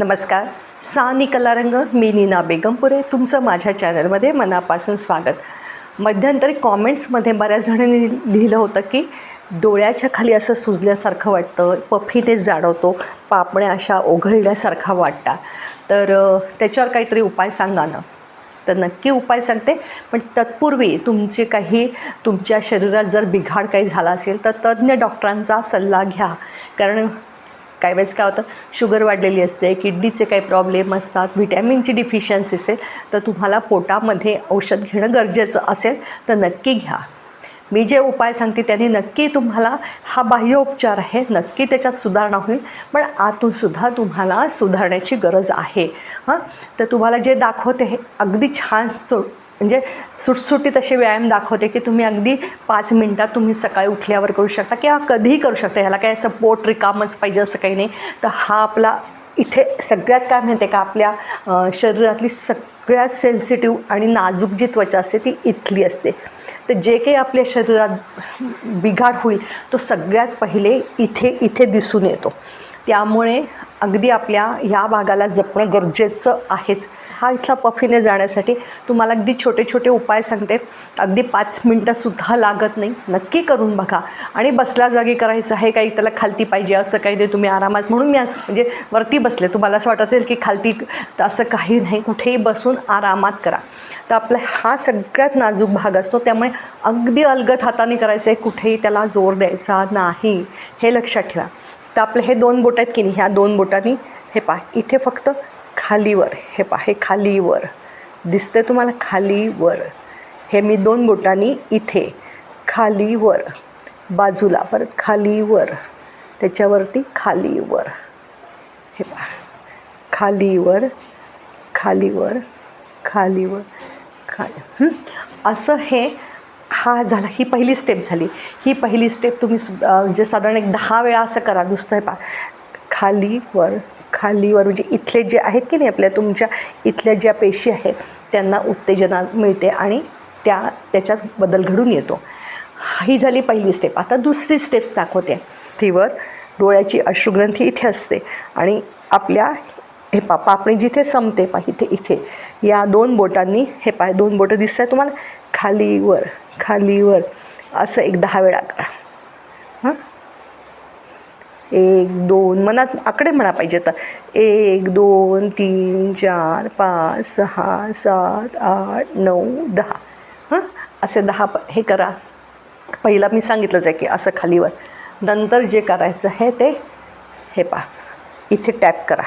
नमस्कार. सानी कलारंग मी नीना बेगमपुरे तुमचं माझ्या चॅनलमध्ये मनापासून स्वागत. मध्यंतरी कॉमेंट्समध्ये बऱ्याच जणांनी लिहिलं होतं की डोळ्याच्या खाली असं सुजल्यासारखं वाटतं पफीने जाणवतो पापण्या अशा ओघळल्यासारखा वाटता तर त्याच्यावर काहीतरी उपाय सांगा ना. तर नक्की उपाय सांगते पण तत्पूर्वी तुमचे काही तुमच्या शरीरात जर बिघाड काही झाला असेल तर तज्ज्ञ डॉक्टरांचा सल्ला घ्या. कारण काही वेळेस काय होतं शुगर वाढलेली असते किडनीचे काही प्रॉब्लेम असतात व्हिटॅमिनची डिफिशियन्सी असेल तर तुम्हाला पोटामध्ये औषध घेणं गरजेचं असेल तर नक्की घ्या. मी जे उपाय सांगते त्यांनी नक्की तुम्हाला हा बाह्य उपचार आहे नक्की त्याच्यात सुधारणा होईल पण आतूनसुद्धा तुम्हाला सुधारण्याची गरज आहे. हां? तर तुम्हाला जे दाखवते हे अगदी छान सो म्हणजे सुटसुटीत असे व्यायाम दाखवते की तुम्ही अगदी पाच मिनटात तुम्ही सकाळी उठल्यावर करू शकता किंवा कधीही करू शकता. ह्याला काय असं पोट रिकामच पाहिजे असं काही नाही. तर हा आपला इथे सगळ्यात काय माहिती आहे का? आपल्या शरीरातली सगळ्यात सेन्सिटिव्ह आणि नाजूक जी त्वचा असते ती इथली असते. तर जे काही आपल्या शरीरात बिघाड होईल तो सगळ्यात पहिले इथे इथे दिसून येतो. त्यामुळे अगदी आपल्या ह्या भागाला जपणं गरजेचं आहेच. हा इथला पफीने जाण्यासाठी तुम्हाला अगदी छोटे छोटे उपाय सांगते. अगदी पाच मिनटंसुद्धा लागत नाही. नक्की करून बघा. आणि बसल्या जागी करायचं आहे काही त्याला खालती पाहिजे असं काही नाही. तुम्ही आरामात म्हणून मी असं म्हणजे वरती बसले. तुम्हाला असं वाटत असेल की खालती तर असं काही नाही. कुठेही बसून आरामात करा. तर आपला हा सगळ्यात नाजूक भाग असतो. त्यामुळे अगदी अलगत हाताने करायचं आहे. कुठेही त्याला जोर द्यायचा नाही. हे लक्षात ठेवा. तर आपले हे दोन बोट आहेत की नाही? ह्या दोन बोटांनी हे पाय इथे फक्त खालीवर. हे पहा हे खालीवर. दिसतंय तुम्हाला खालीवर. हे मी दोन बोटांनी इथे खालीवर. बाजूला परत खालीवर. त्याच्यावरती खालीवर. हे पहा. खालीवर खालीवर खालीवर खाली असं हे हा झाला. ही पहिली स्टेप झाली. ही पहिली स्टेप तुम्ही सुद्धा म्हणजे साधारण एक दहा वेळा असं करा. दुसरं हे पहा. खालीवर खालीवर म्हणजे इथले जे आहेत की नाही आपल्या तुमच्या इथल्या ज्या पेशी आहेत त्यांना उत्तेजना मिळते आणि त्या त्याच्यात बदल घडून येतो. ही झाली पहिली स्टेप आता दुसरी स्टेप्स दाखवते. फीवर डोळ्याची अश्रुग्रंथी इथे असते आणि आपल्या हे पा पापणी जिथे संपते पा इथे इथे. या दोन बोटांनी हे पाय दोन बोटं दिसत आहे तुम्हाला. खालीवर खालीवर. असं एक दहा वेळा करा. एक दोन मनात आकडे म्हणा पाहिजे तर एक दोन तीन चार पाच सहा सात आठ नऊ दहा. हां? असे दहा प हे करा. पहिला मी सांगितलंच आहे की असं खालीवर. नंतर जे करायचं आहे ते हे पहा. इथे टॅप करा.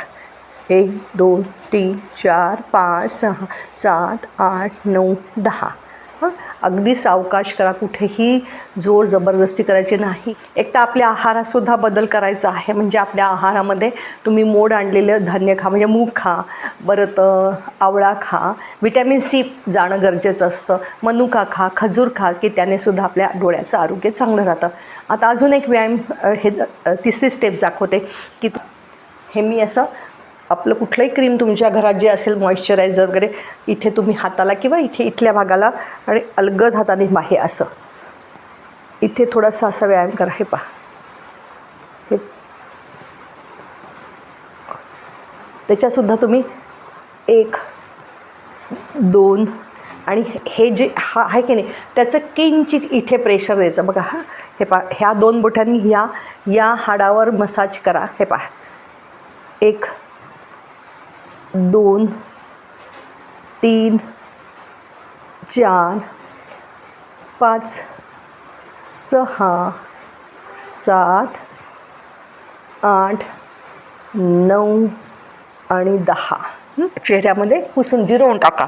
एक दोन तीन चार पाच सहा सात आठ नऊ दहा. हां अगदी सावकाश करा कुठेही जोर जबरदस्ती करायची नाही. एक तर आपल्या आहारातसुद्धा बदल करायचा आहे. म्हणजे आपल्या आहारामध्ये तुम्ही मोड आणलेलं धान्य खा म्हणजे मूग खा परत आवळा खा. विटॅमिन सी जाणं गरजेचं असतं. मनुका खा खजूर खा की त्याने सुद्धा आपल्या डोळ्याचं आरोग्य चांगलं राहतं. आता अजून एक व्यायाम हे तिसरी स्टेप दाखवते की हे मी असं आपलं कुठलंही क्रीम तुमच्या घरात जे असेल मॉइश्चरायझर वगैरे इथे तुम्ही हाताला किंवा इथे इथल्या भागाला आणि अलगद हाताने माहे असं. इथे थोडासा असा व्यायाम करा हे पहा. हे. त्याच्यासुद्धा तुम्ही एक दोन आणि हे जे हा आहे की नाही त्याचं किंचित इथे प्रेशर द्यायचं. बघा हा. हे पहा ह्या दोन बोटांनी ह्या या हाडावर मसाज करा. हे पहा. एक दोन तीन चार पाच सहा सात आठ नऊ आणि दहा. चेहऱ्यामध्ये पुसून जिरवून टाका.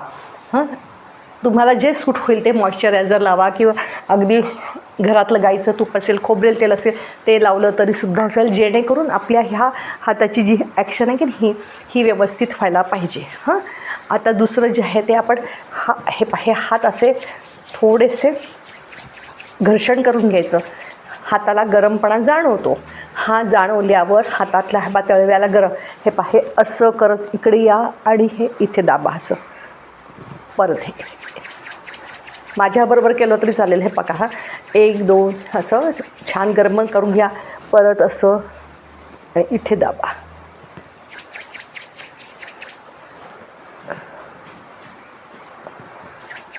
हां? तुम्हाला जे सूट होईल ते मॉइश्चरायझर लावा किंवा अगदी घरातलं गाईचं तूप असेल खोबरेल तेल असेल ते लावलं तरीसुद्धा असेल जेणेकरून आपल्या ह्या हाताची जी ॲक्शन आहे की नाही, ही ही व्यवस्थित व्हायला पाहिजे. हां? आता दुसरं जे आहे ते आपण हा हे हे हात असे थोडेसे घर्षण करून घ्यायचं. हाताला गरमपणा जाणवतो. हा जाणवल्यावर हातातल्या ह्या तळव्याला गरम. हे पाहे असं करत इकडे या आणि हे इथे दाबा असं. परत हे. माझ्याबरोबर केलं तरी चालेल. हे पका हा. एक दोन असं छान गरमण करून घ्या. परत असं इथे दाबा.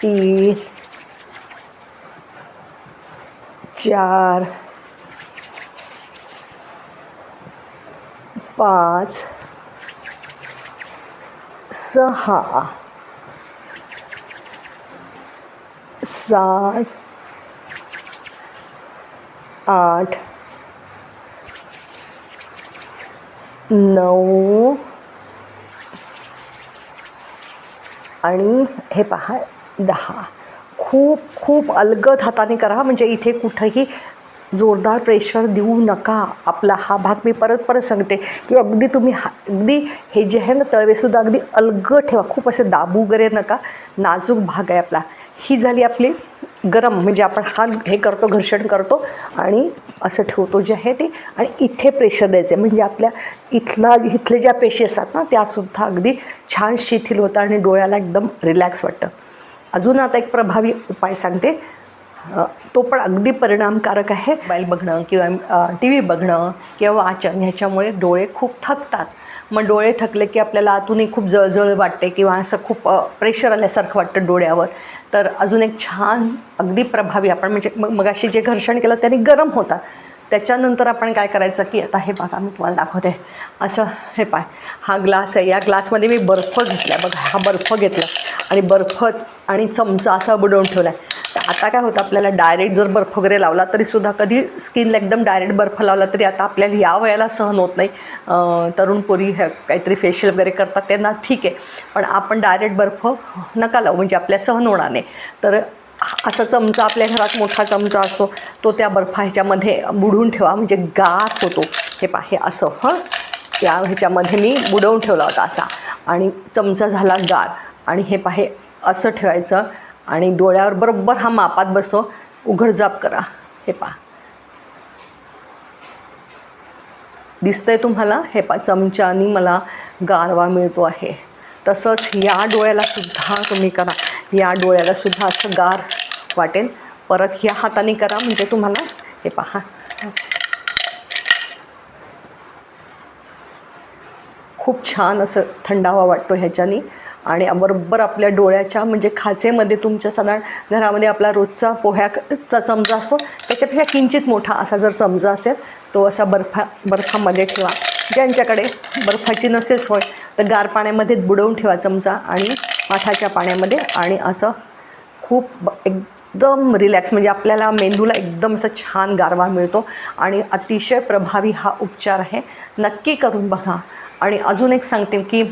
तीन चार पाच सहा. सात आठ नऊ आणि हे पहा दहा. खूप खूप अलगद हाताने करा म्हणजे इथे कुठंही जोरदार प्रेशर देऊ नका. आपला हा भाग मी परत परत सांगते. की अगदी तुम्ही हा अगदी हे जे आहे ना तळवेसुद्धा अगदी अलगद ठेवा. खूप असे दाबू वगैरे नका. नाजूक भाग आहे आपला. ही झाली आपली गरम. म्हणजे आपण हात हे करतो घर्षण करतो आणि असं ठेवतो जे आहे ते. आणि इथे प्रेशर द्यायचे म्हणजे आपल्या इथला इथले ज्या पेशी असतात ना त्यासुद्धा अगदी छान शिथिल होतं आणि डोळ्याला एकदम रिलॅक्स वाटतं. अजून आता एक प्रभावी उपाय सांगते. तो पण अगदी परिणामकारक आहे. मोबाईल बघणं किंवा टी व्ही बघणं किंवा वाचन ह्याच्यामुळे डोळे खूप थकतात. मग डोळे थकले की आपल्याला आतूनही खूप जळजळ वाटते किंवा असं खूप प्रेशर आल्यासारखं वाटतं डोळ्यावर. तर अजून एक छान अगदी प्रभावी आपण म्हणजे मग मगाशी जे घर्षण केलं त्याने गरम होतात त्याच्यानंतर आपण काय करायचं की आता हे बघा मी तुम्हाला दाखवते. असं हे पाय. हा ग्लास आहे. या ग्लासमध्ये मी बर्फ घेतला बघा हा बर्फ घेतला. आणि बर्फ आणि चमचा असा बुडवून ठेवला आहे आता काय होतं आपल्याला डायरेक्ट जर बर्फ वगैरे लावला तरीसुद्धा कधी स्किनला एकदम डायरेक्ट बर्फ लावला तरी आता आपल्याला या वयाला सहन होत नाही. तरुण पोरी ह्या काहीतरी फेशियल वगैरे करतात त्यांना ठीक आहे. पण आपण डायरेक्ट बर्फ नका लावू म्हणजे आपल्या सहन होणार नाही. तर असा चमचा आपल्या घरात मोठा चमचा असतो तो त्या बर्फा ह्याच्यामध्ये बुडवून ठेवा म्हणजे गार होतो. हे पा हे असं हं? त्या ह्याच्यामध्ये मी बुडवून ठेवला होता असा. आणि चमचा झाला गार. आणि हे पाहे असं ठेवायचं. आणि डोळ्यावर बरोबर हा मापात बसव. उघडजाप करा. हे पा दिसतंय तुम्हाला? हे पा चमच्यानी मला गारवा मिळतो आहे. तसंच या डोळ्याला सुद्धा तुम्ही करा. या डोळ्याला सुद्धा असं गार वाटेल. परत ह्या हाताने करा म्हणजे तुम्हाला हे पहा. खूप छान असं थंडावा वाटतो ह्याच्यानी. आणि बरोबर आपल्या डोळ्याच्या म्हणजे खाचेमध्ये तुमच्या साधारण घरामध्ये आपला रोजचा पोह्याचा चमचा असतो त्याच्यापेक्षा किंचित मोठा असा जर चमचा असेल तो असा बर्फा बर्फामध्ये ठेवा. ज्यांच्याकडे बर्फाची नसेल होय तर गार पाण्यामध्ये बुडवून ठेवा चमचा आणि माठाच्या पाण्यामध्ये आणि असं खूप एकदम रिलॅक्स म्हणजे आपल्याला मेंदूला एकदम असं छान गारवा मिळतो आणि अतिशय प्रभावी हा उपचार आहे. नक्की करून बघा. आणि अजून एक सांगते की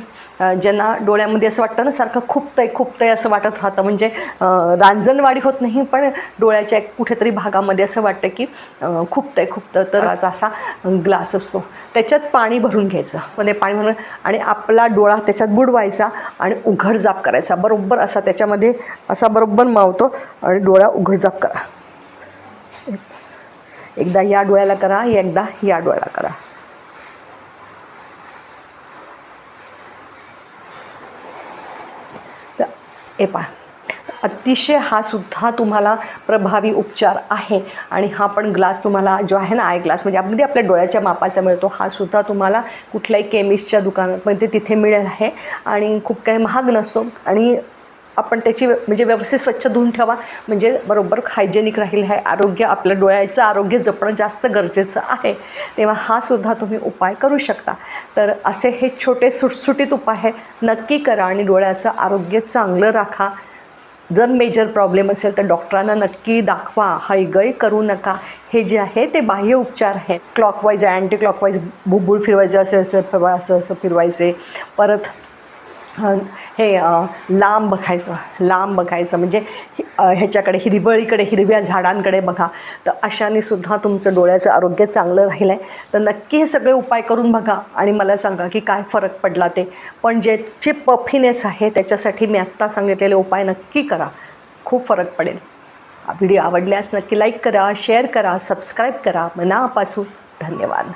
ज्यांना डोळ्यामध्ये असं वाटतं ना सारखं खुपतंय खुपतंय असं वाटत राहतं. म्हणजे रांजणवाडी होत नाही पण डोळ्याच्या एक कुठेतरी भागामध्ये असं वाटतं की अ, खुपतंय खुपतं तर असा असा ग्लास असतो. त्याच्यात पाणी भरून घ्यायचं. म्हणजे पाणी भरून आणि आपला डोळा त्याच्यात बुडवायचा आणि उघडजाप करायचा. बरोबर असा त्याच्यामध्ये असा बरोबर मावतो आणि डोळा उघडजाप करा. एकदा या डोळ्याला करा एकदा या डोळ्याला करा तर हे पहा अतिशय हा सुद्धा तुम्हाला प्रभावी उपचार आहे आणि हा पण ग्लास तुम्हाला जो आहे ना आय ग्लास म्हणजे अगदी आपल्या डोळ्याच्या मापाचा मिळतो हा सुद्धा तुम्हाला कुठल्याही केमिस्टच्या दुकानामध्ये तिथे मिळेल आहे. आणि खूप काही महाग नसतो. आणि आपण त्याची म्हणजे व्यवस्थित स्वच्छ धुवून ठेवा. म्हणजे बरोबर हायजेनिक राहील हे आरोग्य आपल्या डोळ्याचं आरोग्य जपणं जास्त गरजेचं आहे. तेव्हा हा सुद्धा तुम्ही उपाय करू शकता. तर असे हे छोटे सुटसुटीत उपाय आहे नक्की करा आणि डोळ्याचं आरोग्य चांगलं राखा. जर मेजर प्रॉब्लेम असेल तर डॉक्टरांना नक्की दाखवा. हयगय करू नका. हे जे आहे ते बाह्य उपचार आहे क्लॉकवाईज अँटी क्लॉकवाईज बुबुळ फिरवायचे असे असं फिरवा असं असं फिरवायचे. परत हे लांब बघायचं लांब बघायचं. म्हणजे ह्याच्याकडे हिरवळीकडे हिरव्या झाडांकडे बघा. तर अशाने सुद्धा तुमचं डोळ्याचं आरोग्य चांगलं राहिलं आहे तर नक्की हे सगळे उपाय करून बघा आणि मला सांगा की काय फरक पडला ते. पण ज्याचे पफिनेस आहे त्याच्यासाठी मी आत्ता सांगितलेले उपाय नक्की करा. खूप फरक पडेल. व्हिडिओ आवडल्यास नक्की लाईक करा शेअर करा सबस्क्राईब करा. मनापासून धन्यवाद.